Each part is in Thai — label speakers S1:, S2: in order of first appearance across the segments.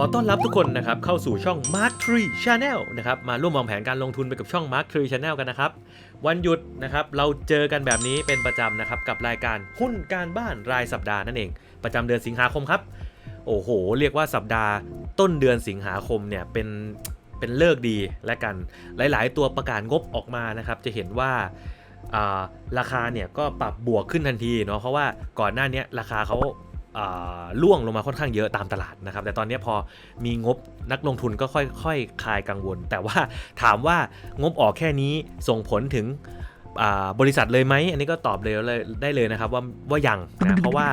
S1: อต้อนรับทุกคนนะครับเข้าสู่ช่อง Mark Tree Channel นะครับมาร่วมวางแผนการลงทุนไปกับช่อง Mark Tree Channel กันนะครับ วันหยุดนะครับเราเจอกันแบบนี้เป็นประจำนะครับกับรายการหุ้นการบ้านรายสัปดาห์นั่นเอง ประจำเดือนสิงหาคมครับ โอ้โห เรียกว่าสัปดาห์ต้นเดือนสิงหาคมเนี่ยเป็นเป็นเลิกดีและกันหลาย ๆ ตัวประกาศงบออกมานะครับจะเห็นว่าราคาเนี่ยก็ปรับบวกขึ้นทันทีเนาะเพราะว่าก่อนหน้านี้ราคาเขา ล่วงลงมาค่อนข้างเยอะตามตลาดนะครับ แต่ตอนเนี้ยพอมีงบนักลงทุนก็ค่อยๆคลายกังวล แต่ว่าถามว่างบออกแค่นี้ส่งผลถึงอ่าบริษัทเลยไหม อันนี้ก็ตอบเลยเลยได้เลยนะครับว่าว่ายังนะเพราะว่า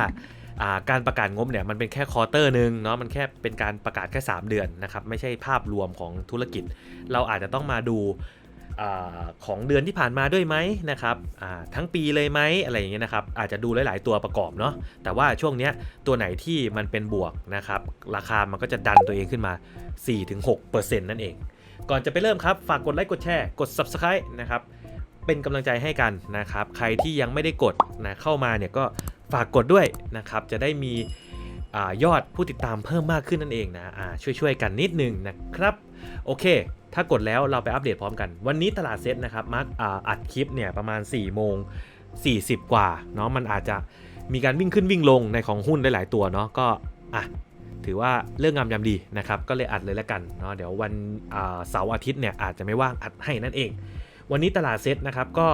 S1: อ่าการประกาศงบเนี่ยมันเป็นแค่ควอเตอร์หนึ่งเนาะมันแค่เป็นการประกาศแค่ 3 เดือนนะครับไม่ใช่ภาพรวมของธุรกิจ เราอาจจะต้องมาดู อของเดือนที่ผ่านมาด้วยไหมนะครับทั้งปีเลยไหมอะไรอย่างเงี้ยนะครับอาจจะดูหลาย ๆ ตัวประกอบเนาะแต่ว่าช่วงเนี้ยตัวไหนที่มันเป็นบวกนะครับราคามันก็จะดันตัวเองขึ้นมา 4-6%นั่นเอง ก่อนจะไปเริ่มครับ ฝากกดไลค์กดแชร์กด Subscribe นะครับเป็นกำลังใจให้กันนะครับใครที่ยังไม่ได้กดนะเข้ามาเนี่ยก็ฝากกดด้วยนะครับจะได้มีอยอดผู้ติดตามเพิ่มมากขึ้นนั่นเองนะช่วยๆกันนิดนึงนะครับ โอเค ถ้ากดแล้วเราไปอัปเดตพร้อมกัน วันนี้ตลาดเซ็ตนะครับมาร์กอัดคลิปเนี่ยประมาณ4โมง40 กว่าเนาะมันอาจจะมีการวิ่งขึ้นวิ่งลงในของหุ้นได้หลายตัวเนาะก็อะถือว่าเรื่องงามยามดีนะครับก็เลยอัดเลยละกันเนาะเดี๋ยววันเสาร์อาทิตย์เนี่ยอาจจะไม่ว่างอัดให้นั่นเอง วันนี้ตลาดเซ็ตนะครับก็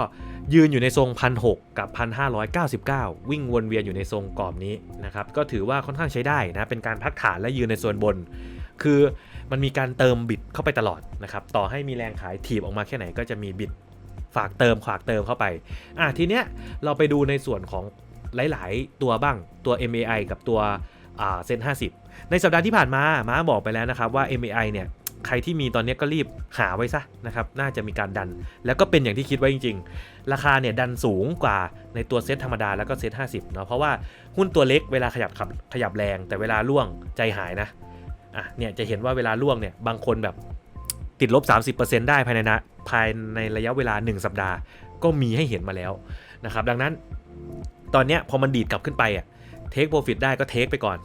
S1: ยืนอยู่ในทรง1,600กับ 1,599 วิ่งวนเวียนอยู่ในทรงกรอบนี้นะครับก็ถือว่าค่อนข้างใช้ได้นะเป็นการพักฐานและยืนในส่วนบน คือ มันมีการเติมบิดเข้าไปตลอดนะครับ ต่อให้มีแรงขายถีบออกมาแค่ไหนก็จะมีบิดฝากเติมฝากเติมเข้าไป อะทีเนี้ยเราไปดูในส่วนของหลาย ๆ ตัวบ้างตัว MAI กับตัวเซ็น50ในสัปดาห์ที่ผ่านมาม้าบอกไปแล้วนะครับว่า MAI เนี่ยใครที่มีตอนนี้ก็รีบหาไว้ซะนะครับ น่าจะมีการดัน แล้วก็เป็นอย่างที่คิดไว้จริง ๆ ราคาเนี่ยดันสูงกว่าในตัวเซ็ตธรรมดาแล้วก็เซ็ต50เนาะ เพราะว่าหุ้นตัวเล็กเวลาขยับขับขยับแรง แต่เวลาล่วงใจหายนะ อะเนี่ยจะเห็นว่าเวลาล่วงเนี่ยบางคนแบบติดลบ 30%ได้ภายในนะภายในระยะเวลา 1 สัปดาห์ ก็มีให้เห็นมาแล้วนะครับดังนั้นตอนเนี้ยพอมันดีดกลับขึ้นไปอะเทคโปรฟิตได้ก็เทคไปก่อน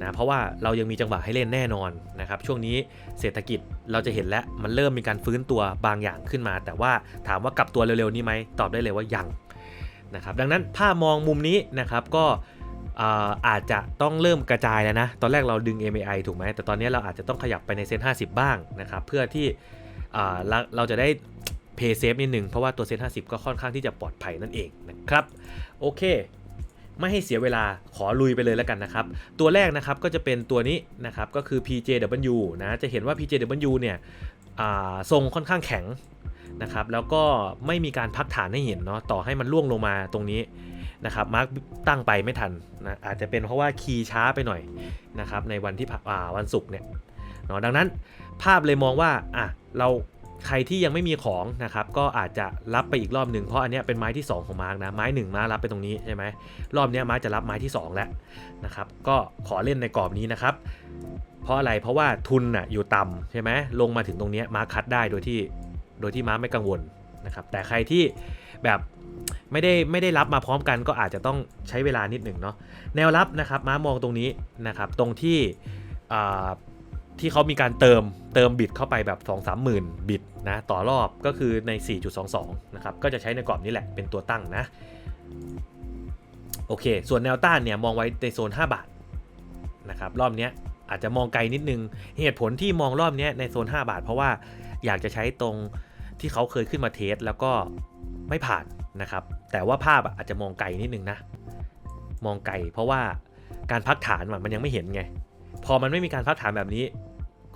S1: นะเพราะว่าเรายังมีจังหวะให้เล่นแน่นอนนะครับช่วงนี้เศรษฐกิจเราจะเห็นแล้วมันเริ่มมีการฟื้นตัวบางอย่างขึ้นมา แต่ว่าถามว่ากลับตัวเร็วๆนี้ไหมตอบได้เลยว่ายังนะครับดังนั้นถ้ามองมุมนี้นะครับก็ อาอาจจะต้องเริ่มกระจายแล้วนะ ตอนแรกเราดึง MAI ถูกไหม แต่ตอนนี้เราอาจจะต้องขยับไปในเซ็น50 บ้างนะครับ เพื่อที่เราเราจะได้เพย์เซฟนิดหนึ่ง เพราะว่าตัวเซ็น50 ก็ค่อนข้างที่จะปลอดภัยนั่นเองนะครับ โอเค ไม่ให้เสียเวลาขอลุยไปเลยแล้วกันนะครับ ตัวแรกนะครับก็จะเป็นตัวนี้นะครับ ก็คือ PJW นะ จะเห็นว่า PJW เนี่ยทรงค่อนข้างแข็งนะครับ แล้วก็ไม่มีการพักฐานให้เห็นเนาะ ต่อให้มันล่วงลงมาตรงนี้ นะครับมาร์กตั้งไปไม่ทันนะอาจจะเป็นเพราะว่าคีย์ช้าไปหน่อยนะครับในวันที่อ่าวันศุกร์เนี่ยเนาะดังนั้นภาพเลยมองว่าอะเราใครที่ยังไม่มีของนะครับก็อาจจะรับไปอีกรอบหนึ่งเพราะอันนี้เป็นไม้ที่ 2 ของมาร์กนะไม้1มาร์รับไปตรงนี้ใช่ไหมรอบนี้มาร์คจะรับไม้ที่ 2 แล้วนะครับก็ขอเล่นในกรอบนี้นะครับเพราะอะไรเพราะว่าทุนน่ะอยู่ต่ำใช่ไหมลงมาถึงตรงนี้มาร์คคัดได้โดยที่โดยที่มาร์คไม่กังวลนะครับแต่ใครที่แบบ ไม่ได้ไม่ได้รับมาพร้อมกันก็อาจจะต้องใช้เวลานิดหนึ่งเนาะแนวรับนะครับม้ามองตรงนี้นะครับตรงที่ที่เขามีการเติมเติมบิตเข้าไปแบบ 2 3 0 0 0 0 บิตนะต่อรอบก็คือใน 4.22 นะครับก็จะใช้ในกรอบนี้แหละเป็นตัวตั้งนะโอเค ส่วนแนวต้านเนี่ยมองไว้ในโซน 5 บาทนะครับรอบนี้อาจจะมองไกลนิดนึง เหตุผลที่มองรอบนี้ในโซน 5 บาท เพราะว่าอยากจะใช้ตรงที่เขาเคยขึ้นมาเทสแล้วก็ไม่ผ่าน นะครับ แต่ว่าภาพอาจจะมองไกลนิดนึงนะ มองไกลเพราะว่าการพักฐานมันยังไม่เห็นไง พอมันไม่มีการพักฐานแบบนี้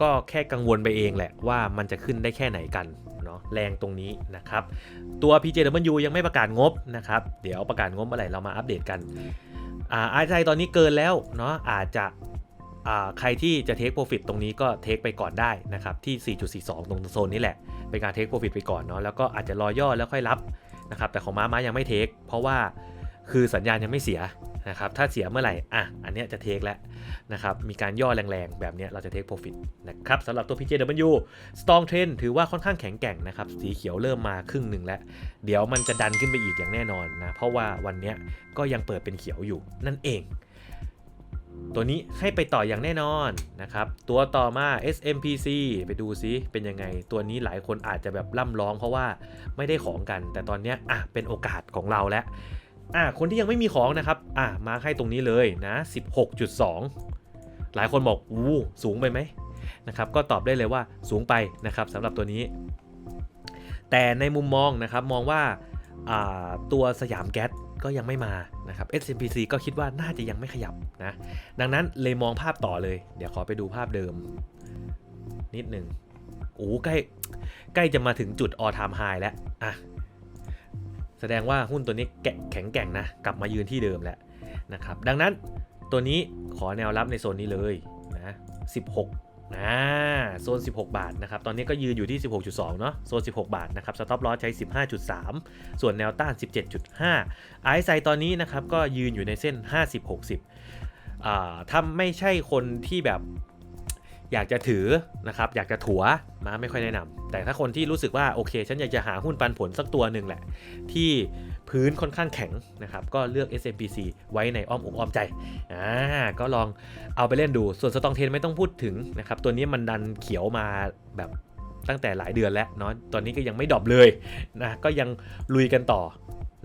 S1: ก็แค่กังวลไปเองแหละว่ามันจะขึ้นได้แค่ไหนกันเนาะแรงตรงนี้นะครับ ตัว PJW ยังไม่ประกาศงบนะครับ เดี๋ยวประกาศงบเมื่อไหร่เรามาอัปเดตกันอ่าไอใจตอนนี้เกินแล้วเนาะอาจจะอ่าใครที่จะเทคโปรฟิตตรงนี้ก็เทคไปก่อนได้นะครับที่ 4.42 ตรงโซนนี้แหละ เป็นการเทคโปรฟิตไปก่อนเนาะแล้วก็อาจจะรอย่อแล้วค่อยรับ นะครับแต่ของม้าม้ายังไม่เทค เพราะว่าคือสัญญาณยังไม่เสียนะครับถ้าเสียเมื่อไหร่อะอันนี้จะเทคแล้วนะครับมีการย่อแรงๆ แบบนี้เราจะเทคโปรฟิตนะครับสำหรับตัว PJW Strong Trend ถือว่าค่อนข้างแข็งแกร่งนะครับสีเขียวเริ่มมาครึ่งหนึ่งแล้ว เดี๋ยวมันจะดันขึ้นไปอีกอย่างแน่นอนนะเพราะว่าวันนี้ก็ยังเปิดเป็นเขียวอยู่นั่นเอง ตัวนี้ให้ไปต่ออย่างแน่นอนนะครับตัวต่อมา SMPC ไปดูซิเป็นยังไง ตัวนี้หลายคนอาจจะแบบล่ำร้องเพราะว่าไม่ได้ของกัน แต่ตอนนี้อะเป็นโอกาสของเราแล้วอะคนที่ยังไม่มีของนะครับอะมาให้ตรงนี้เลยนะ 16.2 หลายคนบอกอู้สูงไปไหมนะครับก็ตอบได้เลยว่าสูงไปนะครับสำหรับตัวนี้ แต่ในมุมมองนะครับมองว่า ตัวสยามแก๊สก็ยังไม่มานะครับ SMPC ก็คิดว่าน่าจะยังไม่ขยับนะ ดังนั้นเลยมองภาพต่อเลย เดี๋ยวขอไปดูภาพเดิม นิดหนึ่งโอ้ใกล้ใกล้จะมาถึงจุด all time high แล้วอะแสดงว่าหุ้นตัวนี้แกะแข็งแกร่งนะ กลับมายืนที่เดิมแล้วนะครับ ดังนั้นตัวนี้ขอแนวรับในโซนนี้เลยนะ16 อ่าโซน 16 บาทนะครับ ตอนนี้ก็ยืนอยู่ที่ 16.2 เนาะโซน 16 บาทนะครับสต็อปลอสใช้ 15.3 ส่วนแนวต้าน 17.5 ไอซ์ไซตอนนี้นะครับ ก็ยืนอยู่ในเส้น 50-60อ่าถ้าไม่ใช่คนที่แบบอยากจะถือนะครับ อยากจะถัวมาไม่ค่อยแนะนำแต่ถ้าคนที่รู้สึกว่าโอเค ฉันอยากจะหาหุ้นปันผลสักตัวหนึ่งแหละ ที่ พื้นค่อนข้างแข็งนะครับ ก็เลือก SMPC ไว้ในอ้อมอกอ้อมใจ อ่า ก็ลองเอาไปเล่นดู ส่วนสตองเทนไม่ต้องพูดถึงนะครับ ตัวนี้มันดันเขียวมาแบบตั้งแต่หลายเดือนแล้วเนาะ ตอนนี้ก็ยังไม่ดรอปเลยนะ ก็ยังลุยกันต่อ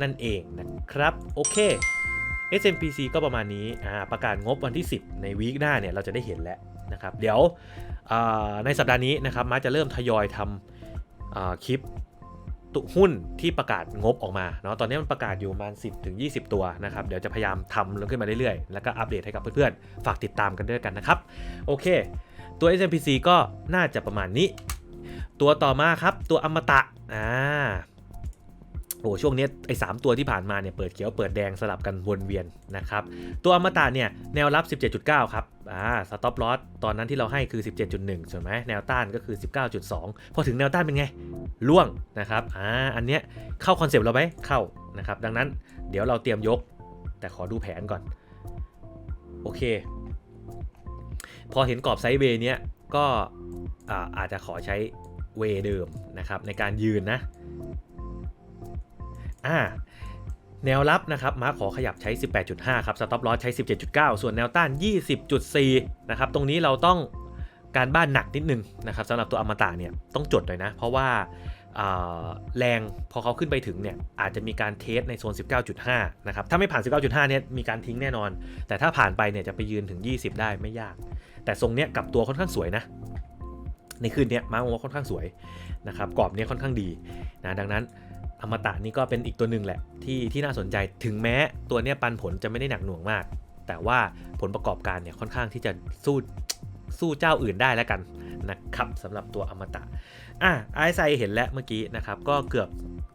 S1: นั่นเองนะครับ โอเค SMPC ก็ประมาณนี้ อ่า ประกาศงบวันที่ 10 ในวีคหน้าเนี่ยเราจะได้เห็นแล้วนะครับ เดี๋ยวในสัปดาห์นี้นะครับมาจะเริ่มทยอยทำคลิป ตุหุ้นที่ประกาศงบออกมาเนาะตอนนี้มันประกาศอยู่ประมาณ 10ถึง20 ตัวนะครับ เดี๋ยวจะพยายามทำลงขึ้นมาเรื่อยๆ แล้วก็อัปเดตให้กับเพื่อนๆ ฝากติดตามกันด้วยกันนะครับ โอเค ตัว SMPC ก็น่าจะประมาณนี้ ตัวต่อมาครับ ตัวอมตะอ่า โอ้ช่วงนี้ไอ้สตัวที่ผ่านมาเนี่ยเปิดเขียวเปิดแดงสลับกันวนเวียนนะครับ ตัวอมตะเนี่ยแนวรับ 17.9 ครับอ่าสต็อปลอสตอนนั้นที่เราให้คือ 17.1 ใช่ไหมแนวต้านก็คือ 19.2 พอถึงแนวต้านเป็นไงล่วงนะครับอ่าอันเนี้ยเข้าคอนเซปต์เราไหมเข้านะครับ ดังนั้นเดี๋ยวเราเตรียมยก แต่ขอดูแผนก่อน โอเค พอเห็นกรอบไซด์เวย์เนี้ยก็อาอาจจะขอใช้เวย์เดิมนะครับในการยืนนะ อ่าแนวรับนะครับมาร์ขอขยับใช้ 18.5 ครับสต็อปลอสใช้ 17.9 ส่วนแนวต้าน 20.4 นะครับ ตรงนี้เราต้องการบ้านหนักนิดนึงนะครับสำหรับตัวอมตะเนี่ยต้องจดเลยนะ เพราะว่าแรงพอเขาขึ้นไปถึงเนี่ยอาจจะมีการเทสในโซน 19.5 นะครับ ถ้าไม่ผ่าน 19.5 เนี่ยมีการทิ้งแน่นอน แต่ถ้าผ่านไปเนี่ยจะไปยืนถึง 20 ได้ไม่ยาก แต่ทรงเนี้ยกับตัวค่อนข้างสวยนะ ในคืนเนี้ยมาร์คว่าค่อนข้างสวยนะครับกรอบเนี้ยค่อนข้างดีนะดังนั้น อมตะนี่ก็เป็นอีกตัวหนึ่งแหละที่ที่น่าสนใจถึงแม้ตัวเนี้ยปันผลจะไม่ได้หนักหน่วงมาก แต่ว่าผลประกอบการเนี่ยค่อนข้างที่จะสู้สู้เจ้าอื่นได้แล้วกันนะครับสำหรับตัวอมตะอะไอซ์ไซเห็นแล้วเมื่อกี้นะครับก็เกือบ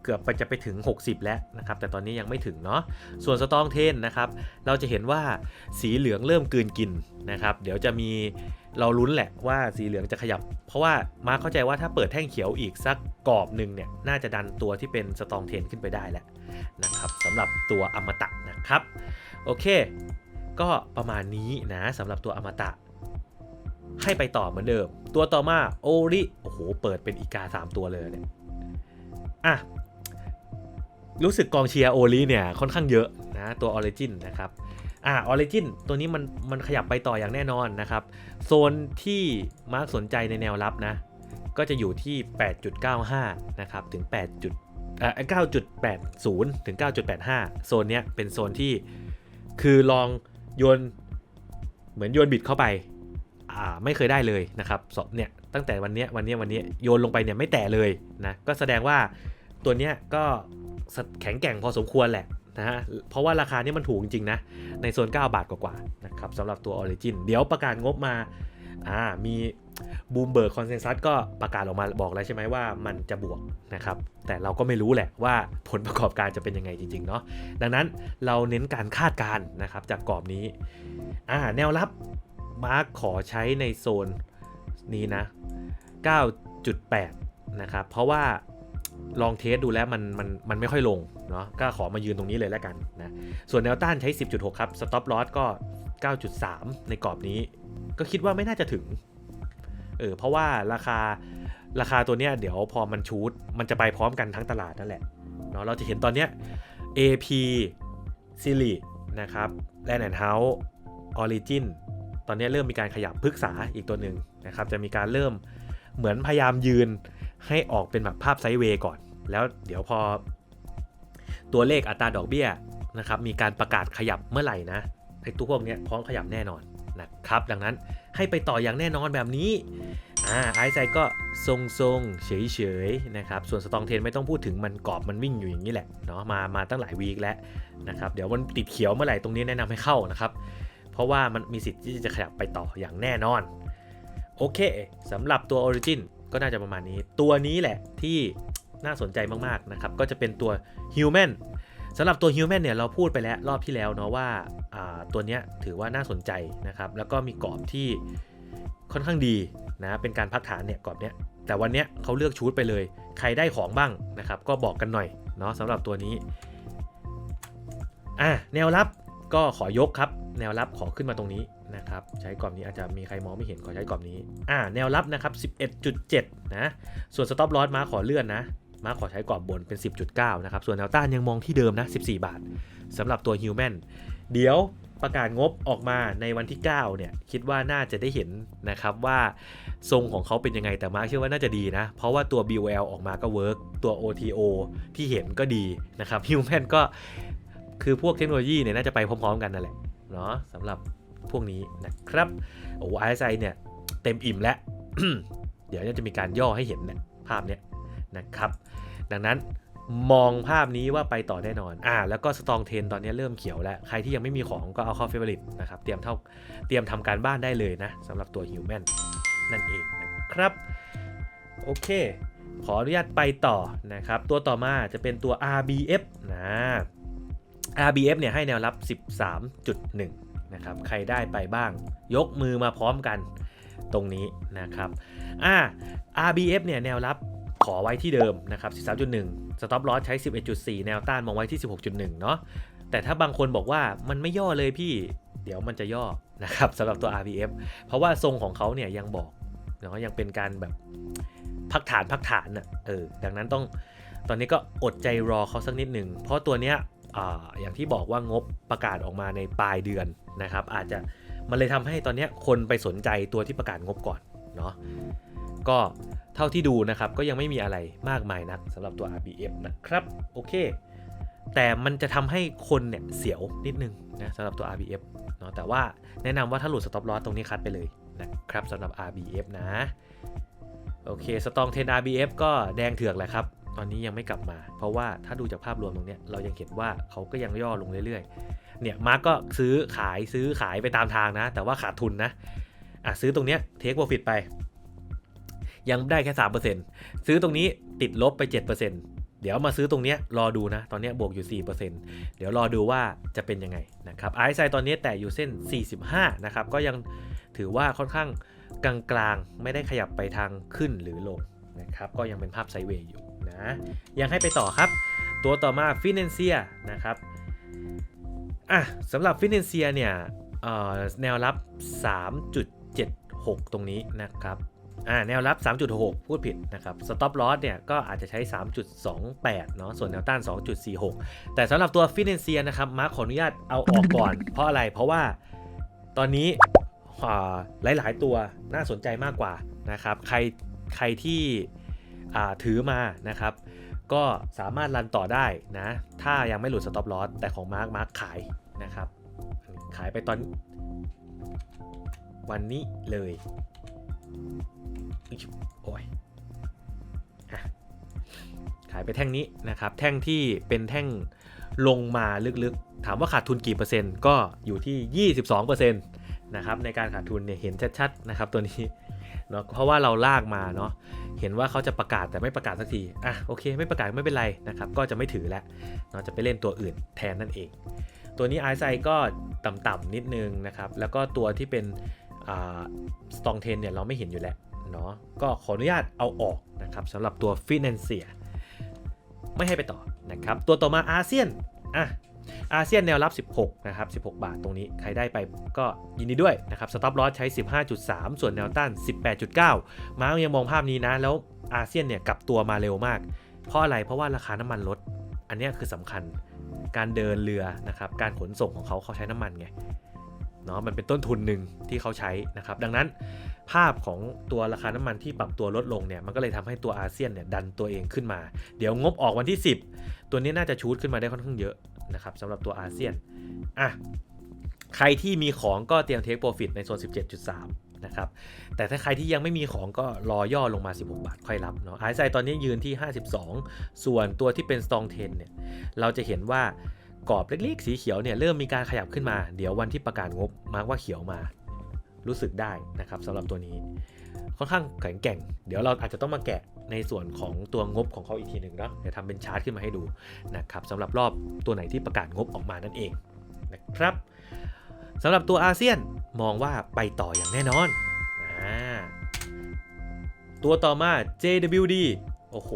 S1: เกือบไปจะไปถึง 60 แล้วนะครับ แต่ตอนนี้ยังไม่ถึงเนาะส่วนสตองเทนนะครับ เราจะเห็นว่าสีเหลืองเริ่มกลืนกินนะครับ เดี๋ยวจะมี เราลุ้นแหละว่าสีเหลืองจะขยับ เพราะว่ามาร์เข้าใจว่าถ้าเปิดแท่งเขียวอีกสักกรอบหนึ่งเนี่ยน่าจะดันตัวที่เป็นสตองเทนขึ้นไปได้แหละนะครับสำหรับตัวอมตะนะครับ โอเค ก็ประมาณนี้นะสำหรับตัวอมตะ ให้ไปต่อเหมือนเดิม ตัวต่อมาโอริโอ้โหเปิดเป็นอีกา 3 ตัวเลยเนี่ยอะรู้สึกกองเชียร์โอริเนี่ยค่อนข้างเยอะนะตัวออริจินนะครับ อะออริจินตัวนี้มันมันขยับไปต่ออย่างแน่นอนนะครับ โซนที่มาร์กสนใจในแนวรับนะ ก็จะอยู่ที่ 8.95 นะครับ ถึง 8 จุดเอ่อ9.80 ถึง 9.85 โซนเนี้ยเป็นโซนที่คือลองโยนเหมือนโยนบิดเข้าไปอ่าไม่เคยได้เลยนะครับสเนี่ยตั้งแต่วันเนี้ยวันเนี้ยวันเนี้ยโยนลงไปเนี่ยไม่แตะเลยนะก็แสดงว่าตัวเนี้ยก็แข็งแกร่งพอสมควรแหละ นะฮะ เพราะว่าราคาเนี้มันถูกจริงๆนะ ในโซน 9 บาทกว่าๆนะครับสำหรับตัว Origin เดี๋ยวประกาศงบมา อ่า มีบูมเบิร์กคอนเซนซัสก็ประกาศออกมาบอกแล้วใช่ไหมว่ามันจะบวกนะครับ แต่เราก็ไม่รู้แหละว่าผลประกอบการจะเป็นยังไงจริง ๆ เนาะ ดังนั้นเราเน้นการคาดการณ์นะครับจากกรอบนี้ อ่า แนวรับมาร์คขอใช้ในโซนนี้นะ 9.8 นะครับ เพราะว่าลองเทสดูแล้วมันมันมันไม่ค่อยลง เนาะก็ขอมายืนตรงนี้เลยแล้วกันนะส่วนแนวต้านใช้ 10.6 ครับสต็อปลอสก็ 9.3 ในกรอบนี้ ก็คิดว่าไม่น่าจะถึงเออเพราะว่าราคาราคาตัวเนี้ยเดี๋ยวพอมันชูดมันจะไปพร้อมกันทั้งตลาดนั่นแหละเนาะเราจะเห็นตอนเนี้ย AP ซิลินะครับแลนด์แอนด์เฮาส์ Origin ตอนนี้เริ่มมีการขยับพฤกษาอีกตัวหนึ่งนะครับ จะมีการเริ่มเหมือนพยายามยืนให้ออกเป็นแบบภาพไซด์เวย์ก่อน แล้วเดี๋ยวพอ ตัวเลขอัตราดอกเบี้ยนะครับมีการประกาศขยับเมื่อไหร่นะไอ้ตัวพวกนี้พร้อมขยับแน่นอนนะครับดังนั้นให้ไปต่ออย่างแน่นอนแบบนี้อ่าไอซ์ไซก็ทรงๆ เฉยๆนะครับส่วนสตองเทนไม่ต้องพูดถึงมันกรอบมันวิ่งอยู่อย่างนี้แหละเนาะมามาตั้งหลายวีคแล้วนะครับเดี๋ยวมันติดเขียวเมื่อไหร่ตรงนี้แนะนำให้เข้านะครับ เพราะว่ามันมีสิทธิ์ที่จะขยับไปต่ออย่างแน่นอน โอเคสำหรับตัว Origin ก็น่าจะประมาณนี้ ตัวนี้แหละที่ น่าสนใจมากๆนะครับ ก็จะเป็นตัว Human สำหรับตัว Human เนี่ยเราพูดไปแล้วรอบที่แล้วเนาะว่าาตัวเนี้ยถือว่าน่าสนใจนะครับ แล้วก็มีกรอบที่ค่อนข้างดีนะเป็นการพักฐานเนี่ยกรอบเนี้ยแต่วันเนี้ยเขาเลือกชูดไปเลย ใครได้ของบ้างนะครับ ก็บอกกันหน่อยเนาะสำหรับตัวนี้อะแนวรับก็ขอยกครับ แนวรับขอขึ้นมาตรงนี้นะครับ ใช้กรอบนี้อาจจะมีใครมองไม่เห็นขอใช้กรอบนี้อ่าแนวรับนะครับ 11.7 นะ ส่วนสต็อปลอสมาขอเลื่อนนะ มาขอใช้กรอบบนเป็น 10.9 นะครับ ส่วนแนวต้านยังมองที่เดิมนะ 14 บาทสำหรับตัว Human เดี๋ยวประกาศงบออกมาในวันที่ 9 เนี่ย คิดว่าน่าจะได้เห็นนะครับว่าทรงของเขาเป็นยังไงแต่มาคเชื่อว่าน่าจะดีนะ เพราะว่าตัว BOL ออกมาก็เวิร์กตัว OTO ที่เห็นก็ดีนะครับ Human ก็คือพวกเทคโนโลยีเนี่ยน่าจะไปพร้อมๆกันนั่นแหละเนาะสำหรับพวกนี้นะครับโอ้ไอซ์เนี่ยเต็มอิ่มแล้ว เดี๋ยวจะมีการย่อให้เห็นเนี่ยภาพเนี้ย นะครับ ดังนั้นมองภาพนี้ว่าไปต่อแน่นอน อ่า แล้วก็สตองเทนตอนนี้เริ่มเขียวแล้ว ใครที่ยังไม่มีของก็เอาเข้าเฟเวอริตนะครับ เตรียมเท่า เตรียมทำการบ้านได้เลยนะสำหรับตัวฮิวแมนนั่นเองนะครับ โอเค ขออนุญาตไปต่อนะครับ ตัวต่อมาจะเป็นตัว RBF นะ RBF เนี่ยให้แนวรับ 13.1 นะครับ ใครได้ไปบ้าง ยกมือมาพร้อมกันตรงนี้นะครับ อ่า RBF เนี่ยแนวรับ ขอไว้ที่เดิมนะครับ 13.1 Stop Loss ใช้ 11.4 แนวต้านมองไว้ที่ 16.1 เนาะ แต่ถ้าบางคนบอกว่ามันไม่ย่อเลยพี่ เดี๋ยวมันจะย่อนะครับสำหรับตัว RBF เพราะว่าทรงของเขาเนี่ยยังบอกเนาะยังเป็นการแบบพักฐานพักฐานน่ะ เออ ดังนั้นต้องตอนนี้ก็อดใจรอเขาสักนิดหนึ่ง เพราะตัวเนี้ยออย่างที่บอกว่างบประกาศออกมาในปลายเดือนนะครับ อาจจะมันเลยทำให้ตอนนี้คนไปสนใจตัวที่ประกาศงบก่อนเนาะ ก็เท่าที่ดูนะครับก็ยังไม่มีอะไรมากมายนักสำหรับตัว RBF นะครับโอเค แต่มันจะทำให้คนเนี่ยเสียวนิดนึงนะสำหรับตัว RBF เนาะแต่ว่าแนะนำว่าถ้าหลุด stop loss ตรงนี้คัดไปเลยนะครับสำหรับ RBF นะ โอเคสตองเทน RBF ก็แดงเถือกแหละครับตอนนี้ยังไม่กลับมา เพราะว่าถ้าดูจากภาพรวมตรงนี้เรายังเห็นว่าเขาก็ยังย่อลงเรื่อยๆ เนี่ยมาร์กก็ซื้อขายซื้อขายไปตามทางนะ แต่ว่าขาดทุนนะอะซื้อตรงเนี้ยเทคโปรฟิตไป ยังได้แค่ 3%ซื้อตรงนี้ติดลบไป 7%เดี๋ยวมาซื้อตรงนี้รอดูนะ ตอนนี้บวกอยู่ 4%เดี๋ยวรอดูว่าจะเป็นยังไงนะครับไอซ์ไซตอนนี้แต่อยู่เส้น 45 นะครับ ก็ยังถือว่าค่อนข้างกลางๆ ไม่ได้ขยับไปทางขึ้นหรือลงนะครับ ก็ยังเป็นภาพไซเวย์อยู่นะ ยังให้ไปต่อครับ ตัวต่อมาฟินแลนเซียนะครับอะสำหรับฟินแลนเซียเนี่ยแนวรับ 3.76 ตรงนี้นะครับ อ่าแนวรับ 3.6 พูดผิดนะครับ stop loss เนี่ยก็อาจจะใช้ 3.28 เนาะส่วนแนวต้าน 2.46 แต่สำหรับตัวฟินแลนเซียนะครับมาร์คขออนุญาตเอาออกก่อน เพราะอะไรเพราะว่าตอนนี้หลาย ๆ ตัวน่าสนใจมากกว่านะครับใครใครที่ถือมานะครับก็สามารถรันต่อได้นะ ถ้ายังไม่หลุด stop loss แต่ของมาร์คมาร์คขายนะครับ ขายไปตอนวันนี้เลย โอ้ยอขายไปแท่งนี้นะครับ แท่งที่เป็นแท่งลงมาลึกๆ ถามว่าขาดทุนกี่เปอร์เซ็นต์ก็อยู่ที่ 22%นะครับในการขาดทุนเนี่ยเห็นชัดๆนะครับตัวนี้เนาะเพราะว่าเราลากมาเนาะเห็นว่าเขาจะประกาศแต่ไม่ประกาศสักทีอะโอเค ไม่ประกาศไม่เป็นไรนะครับก็จะไม่ถือแล้วเนาะจะไปเล่นตัวอื่นแทนนั่นเอง ตัวนี้ไอซ์ไซก็ต่ำๆนิดนึงนะครับแล้วก็ตัวที่เป็นสตองเทนเนี่ยเราไม่เห็นอยู่แล้ว เนาะก็ขออนุญาตเอาออกนะครับสำหรับตัวฟินแลนเซียไม่ให้ไปต่อนะครับตัวต่อมาอาเซียนอะอาเซียนแนวรับ 16 นะครับ 16 บาทตรงนี้ใครได้ไปก็ยินดีด้วยนะครับ สต็อปลอสใช้ 15.3 ส่วนแนวต้าน 18.9มายังมองภาพนี้นะ แล้วอาเซียนเนี่ยกลับตัวมาเร็วมาก เพราะอะไร เพราะว่าราคาน้ำมันลด อันนี้คือสำคัญ การเดินเรือนะครับ การขนส่งของเขาเขาใช้น้ำมันไง เนาะมันเป็นต้นทุนหนึ่งที่เขาใช้นะครับ ดังนั้นภาพของตัวราคาน้ำมันที่ปรับตัวลดลงเนี่ยมันก็เลยทำให้ตัวอาเซียนเนี่ยดันตัวเองขึ้นมา เดี๋ยวงบออกวันที่ 10 ตัวนี้น่าจะชูดขึ้นมาได้ค่อนข้างเยอะนะครับสำหรับตัวอาเซียนอะใครที่มีของก็เตรียมเทคโปรฟิตในโซน 17.3 นะครับ แต่ถ้าใครที่ยังไม่มีของก็รอย่อลงมา 16 บาทค่อยรับเนาะไอซ์ไซตอนนี้ยืนที่ 52 ส่วนตัวที่เป็น Strong 10เนี่ย เราจะเห็นว่า กรอบเล็กๆสีเขียวเนี่ยเริ่มมีการขยับขึ้นมา เดี๋ยววันที่ประกาศงบมาร์กว่าเขียวมา รู้สึกได้นะครับสำหรับตัวนี้ ค่อนข้างแข็งแกร่ง เดี๋ยวเราอาจจะต้องมาแกะในส่วนของตัวงบของเขาอีกทีหนึ่งเนาะเดี๋ยวทำเป็นชาร์ตขึ้นมาให้ดูนะครับสำหรับรอบตัวไหนที่ประกาศงบออกมานั่นเองนะครับสำหรับตัวอาเซียนมองว่าไปต่ออย่างแน่นอนตัวต่อมา JWD โอ้โห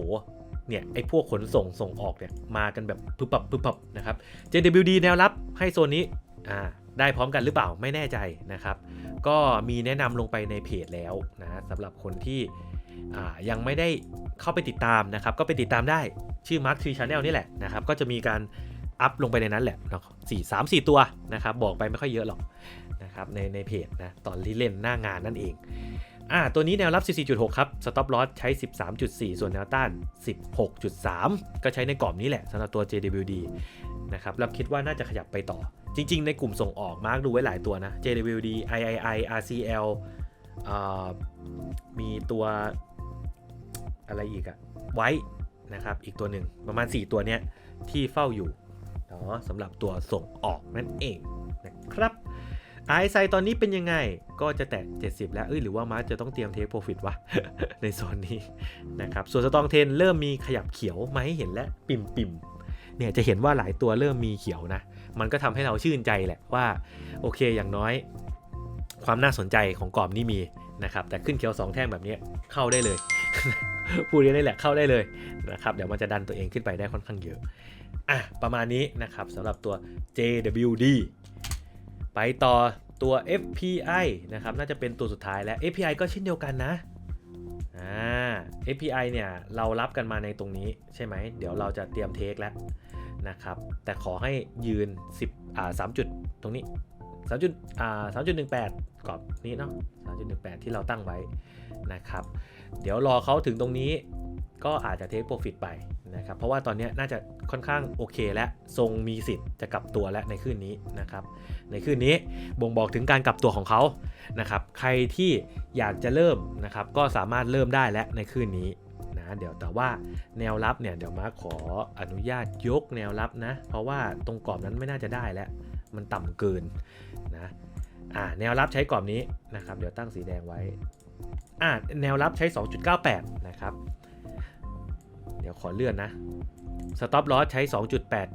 S1: เนี่ยไอ้พวกขนส่งส่งออกเนี่ยมากันแบบพึบปับพึบปับนะครับ JWD แนวรับให้โซนนี้อ่าได้พร้อมกันหรือเปล่าไม่แน่ใจนะครับ ก็มีแนะนำลงไปในเพจแล้วนะสำหรับคนที่ยังไม่ได้เข้าไปติดตามนะครับ ก็ไปติดตามได้ชื่อ Mark Tree Channel นี่แหละนะครับ ก็จะมีการอัพลงไปในนั้นแหละเนาะสี่สามสี่ตัวนะครับ บอกไปไม่ค่อยเยอะหรอกนะครับในในเพจนะตอนที่เล่นหน้างานนั่นเอง อ่าตัวนี้แนวรับ 14.6 ครับ stop loss ใช้ 13.4 ส่วนแนวต้าน 16.3 ก็ใช้ในกรอบนี้แหละสำหรับตัว JWD นะครับแล้วคิดว่าน่าจะขยับไปต่อ จริง ๆ ในกลุ่มส่งออกมาร์กดูไว้หลายตัวนะ JWD III RCL อ่ามีตัวอะไรอีกอะไว้นะครับ อีกตัวหนึ่งประมาณ 4 ตัวเนี้ยที่เฝ้าอยู่เนาะสำหรับตัวส่งออกนั่นเองนะครับ ไอไซตอนนี้เป็นยังไง ก็จะแตะ 70 แล้ว เอ้ย หรือว่ามาร์จะต้องเตรียมเทคโปรฟิตวะ ในโซนนี้นะครับ ส่วนสตองเทนเริ่มมีขยับเขียวมาให้เห็นแล้วปิ่มปิมเนี่ยจะเห็นว่าหลายตัวเริ่มมีเขียวนะ มันก็ทำให้เราชื่นใจแหละว่า โอเคอย่างน้อย ความน่าสนใจของกรอบนี้มีนะครับ แต่ขึ้นเขียว 2 แท่งแบบนี้เข้าได้เลย พูดได้แหละเข้าได้เลยนะครับ เดี๋ยวมันจะดันตัวเองขึ้นไปได้ค่อนข้างเยอะอะประมาณนี้นะครับสำหรับตัว JWD ไปต่อ ตัว FPI นะครับน่าจะเป็นตัวสุดท้ายแล้ว FPI ก็เช่นเดียวกันนะอ่า FPI เนี่ยเรารับกันมาในตรงนี้ใช่ไหม เดี๋ยวเราจะเตรียมเทคแล้วนะครับ แต่ขอให้ยืน 10อ่า3จุดตรงนี้3จุดอ่า3.18กรอบนี้เนาะ3.18 ที่เราตั้งไว้นะครับ เดี๋ยวรอเขาถึงตรงนี้ ก็อาจจะเทคโปรฟิตไปนะครับ เพราะว่าตอนนี้น่าจะค่อนข้างโอเคและทรงมีสิทธิ์จะกลับตัวและในคืนนี้นะครับ ในคืนนี้บ่งบอกถึงการกลับตัวของเขานะครับ ใครที่อยากจะเริ่มนะครับ ก็สามารถเริ่มได้และในคืนนี้นะเดี๋ยวแต่ว่าแนวรับเนี่ยเดี๋ยวมาขออนุญาตยกแนวรับนะ เพราะว่าตรงกรอบนั้นไม่น่าจะได้แล้ว มันต่ำเกินนะอ่าแนวรับใช้กรอบนี้นะครับ เดี๋ยวตั้งสีแดงไว้อ่าแนวรับใช้ 2.98 นะครับ เดี๋ยวขอเลื่อนนะ stop loss ใช้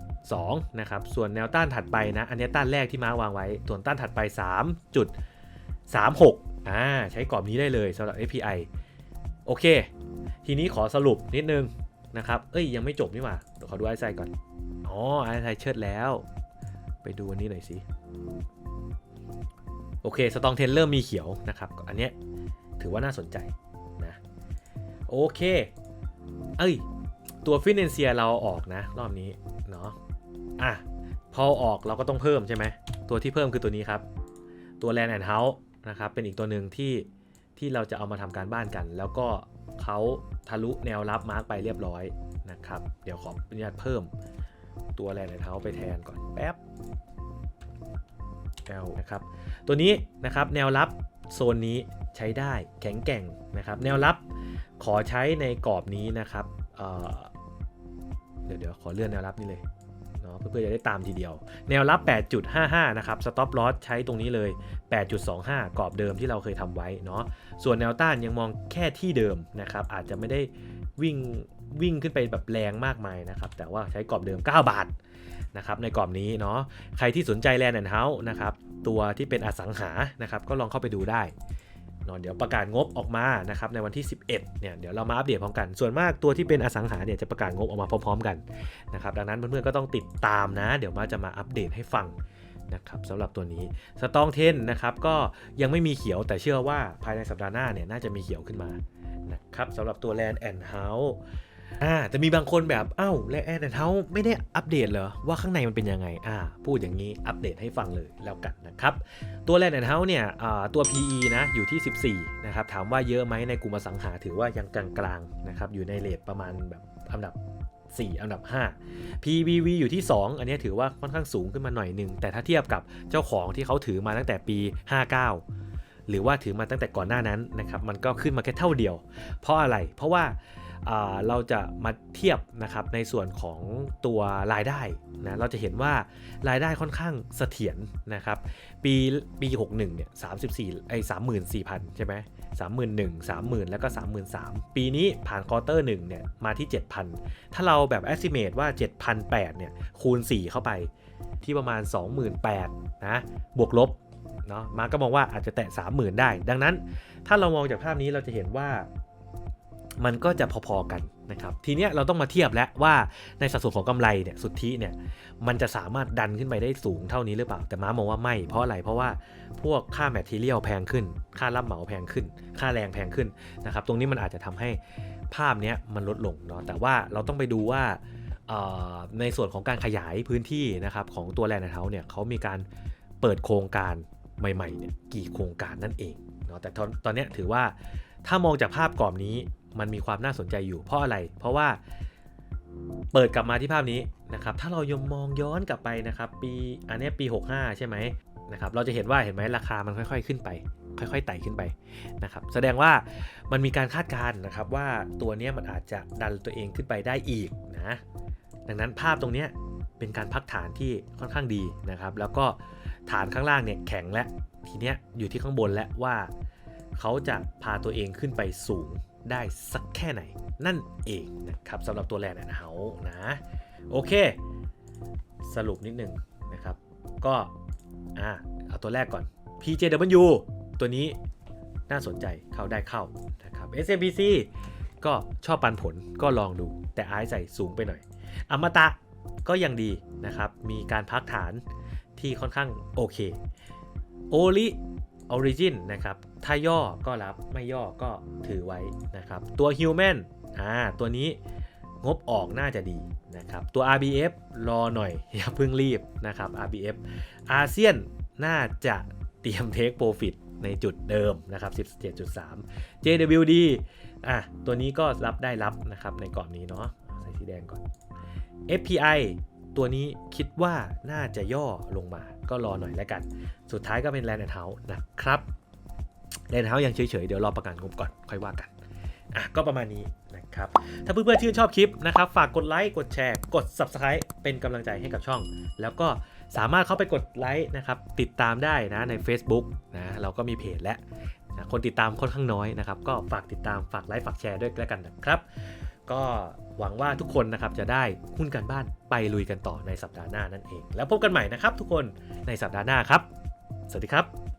S1: 2.82 นะครับ ส่วนแนวต้านถัดไปนะ อันนี้ต้านแรกที่มาวางไว้ ส่วนต้านถัดไป 3.36 อ่า ใช้กรอบนี้ได้เลยสำหรับ API โอเค ทีนี้ขอสรุปนิดนึงนะครับ เอ้ย ยังไม่จบนี่หว่าเดี๋ยวขอดูไอไซก่อน อ๋อ ไอไซเชิดแล้ว ไปดูอันนี้หน่อยสิ โอเค สตองเทนเริ่มมีเขียวนะครับ อันเนี้ยถือว่าน่าสนใจนะ โอเค เอ้ย ตัวฟินแลนเซียเราออกนะ รอบนี้เนาะอะพอออกเราก็ต้องเพิ่มใช่ไหมตัวที่เพิ่มคือตัวนี้ครับ ตัว Land and House นะครับเป็นอีกตัวหนึ่งที่ที่เราจะเอามาทำการบ้านกัน แล้วก็เขาทะลุแนวรับมาร์กไปเรียบร้อยนะครับ เดี๋ยวขออนุญาตเพิ่มตัว Land and House ไปแทนก่อนแป๊บ L นะครับตัวนี้นะครับแนวรับโซนนี้ใช้ได้แข็งแกร่งนะครับ แนวรับขอใช้ในกรอบนี้นะครับ เเดี๋ยวเดี๋ยวขอเลื่อนแนวรับนี่เลยเนาะเพื่อจะได้ตามทีเดียว แนวรับ 8.55 นะครับ stop loss ใช้ตรงนี้เลย 8.25 กรอบเดิมที่เราเคยทำไว้เนาะส่วนแนวต้านยังมองแค่ที่เดิมนะครับ อาจจะไม่ได้วิ่งวิ่งขึ้นไปแบบแรงมากมายนะครับ แต่ว่าใช้กรอบเดิม 9 บาทนะครับในกรอบนี้เนาะใครที่สนใจแลนด์แอนด์เฮาส์นะครับตัวที่เป็นอสังหานะครับก็ลองเข้าไปดูได้ เนาะเดี๋ยวประกาศงบออกมานะครับในวันที่ 11เนี่ยเดี๋ยวเรามาอัปเดตพร้อมกัน ส่วนมากตัวที่เป็นอสังหาเนี่ยจะประกาศงบออกมาพร้อมๆกันนะครับดังนั้นเพื่อนๆก็ต้องติดตามนะ เดี๋ยวมาจะมาอัปเดตให้ฟังนะครับสำหรับตัวนี้สตองเทนนะครับก็ยังไม่มีเขียวแต่เชื่อว่าภายในสัปดาห์หน้าเนี่ยน่าจะมีเขียวขึ้นมานะครับสำหรับตัวแลนด์แอนด์เฮาส์ แต่มีบางคนแบบเอ้าและแอนเทาไม่ได้อัปเดตเหรอว่าข้างในมันเป็นยังไงอ่าพูดอย่างนี้อัปเดตให้ฟังเลยแล้วกันนะครับตัวแลนด์เฮาเนี่ยตัว PE นะอยู่ที่ 14นะครับถามว่าเยอะไหมในกลุ่มอสังหาถือว่ายังกลางๆนะครับอยู่ในเลทประมาณแบบอันดับ 4 อันดับ 5 PBV อยู่ที่ 2 อันนี้ถือว่าค่อนข้างสูงขึ้นมาหน่อยหนึงแต่ถ้าเทียบกับเจ้าของที่เขาถือมาตั้งแต่ปี 59 หรือว่าถือมาตั้งแต่ก่อนหน้านั้นนะครับมันก็ขึ้นมาแค่เท่าเดียว เพราะอะไรเพราะว่า เราจะมาเทียบนะครับในส่วนของตัวรายได้นะเราจะเห็นว่ารายได้ค่อนข้างเสถียรนะครับปีปี 61เนี่ย34ไอ้34,000 ใช่ไหม31,000 30,000 แล้วก็ 33,000 ปีนี้ผ่านควอเตอร์1เนี่ยมาที่ 7,000 ถ้าเราแบบ estimate ว่า 7,800เนี่ยคูณ 4 เข้าไปที่ประมาณ 28,000นะบวกลบเนาะมาก็มองว่าอาจจะแตะ 30,000 ได้ ดังนั้นถ้าเรามองจากภาพนี้เราจะเห็นว่า มันก็จะพอๆกันนะครับทีเนี้ยเราต้องมาเทียบแล้วว่าในสัดส่วนของกำไรเนี่ยสุทธิเนี่ยมันจะสามารถดันขึ้นไปได้สูงเท่านี้หรือเปล่า แต่ม้ามองว่าไม่เพราะอะไรเพราะว่าพวกค่าแมทเทียลแพงขึ้น ค่ารับเหมาแพงขึ้น ค่าแรงแพงขึ้นนะครับตรงนี้มันอาจจะทำให้ภาพเนี้ยมันลดลงเนาะแต่ว่าเราต้องไปดูว่าในส่วนของการขยายพื้นที่นะครับของตัวแลนด์เฮาเนี่ยเขามีการเปิดโครงการใหม่ๆเนี่ยกี่โครงการนั่นเองเนาะแต่ตอนตอนนี้ถือว่าถ้ามองจากภาพกรอบนี้ มันมีความน่าสนใจอยู่ เพราะอะไร เพราะว่าเปิดกลับมาที่ภาพนี้นะครับ ถ้าเรายมมองย้อนกลับไปนะครับ ปีอันนี้ปี 65 ใช่ไหมนะครับ เราจะเห็นว่าเห็นไหมราคามันค่อย ๆ ขึ้นไป ค่อยๆไต่ขึ้นไปนะครับ แสดงว่ามันมีการคาดการณ์นะครับว่าตัวนี้มันอาจจะดันตัวเองขึ้นไปได้อีกนะ ดังนั้นภาพตรงนี้เป็นการพักฐานที่ค่อนข้างดีนะครับ แล้วก็ฐานข้างล่างเนี่ยแข็งและทีเนี้ยอยู่ที่ข้างบนแล้วว่าเขาจะพาตัวเองขึ้นไปสูง ได้สักแค่ไหนนั่นเองนะครับสำหรับตัวแลนด์แอนเฮานะโอเค สรุปนิดนึงนะครับ ก็อ่าเอาตัวแรกก่อน PJW ตัวนี้น่าสนใจเข้าได้เข้านะครับ SMBC ก็ชอบปันผลก็ลองดู แต่อายใส่สูงไปหน่อย อมตะก็ยังดีนะครับ มีการพักฐานที่ค่อนข้างโอเคโอลิออริจินนะครับ ถ้าย่อก็รับไม่ย่อก็ถือไว้นะครับ ตัว Human อ่าตัวนี้งบออกน่าจะดีนะครับ ตัว RBF รอหน่อยอย่าเพิ่งรีบนะครับ RBF อาเซียนน่าจะเตรียมเทคโปรฟิตในจุดเดิมนะครับ 17.3 JWD อะตัวนี้ก็รับได้รับนะครับในกรอบนี้เนาะใส่สีแดงก่อน FPI ตัวนี้คิดว่าน่าจะย่อลงมาก็รอหน่อยแล้วกัน สุดท้ายก็เป็น Land and House นะครับ Land and House ยังเฉยๆ เดี๋ยวรอประกาศงบก่อนค่อยว่ากันอะก็ประมาณนี้นะครับ ถ้าเพื่อนๆชื่นชอบคลิปนะครับ ฝากกดไลค์ กดแชร์ กด Subscribe เป็นกำลังใจให้กับช่อง แล้วก็สามารถเข้าไปกดไลค์นะครับ ติดตามได้นะใน Facebook นะเราก็มีเพจและนะคนติดตามค่อนข้างน้อยนะครับ ก็ฝากติดตามฝากไลค์ฝากแชร์ด้วยแล้วกันนะครับ ก็หวังว่าทุกคนนะครับจะได้หุ้นการบ้านไปลุยกันต่อในสัปดาห์หน้านั่นเอง แล้วพบกันใหม่นะครับทุกคนในสัปดาห์หน้าครับ สวัสดีครับ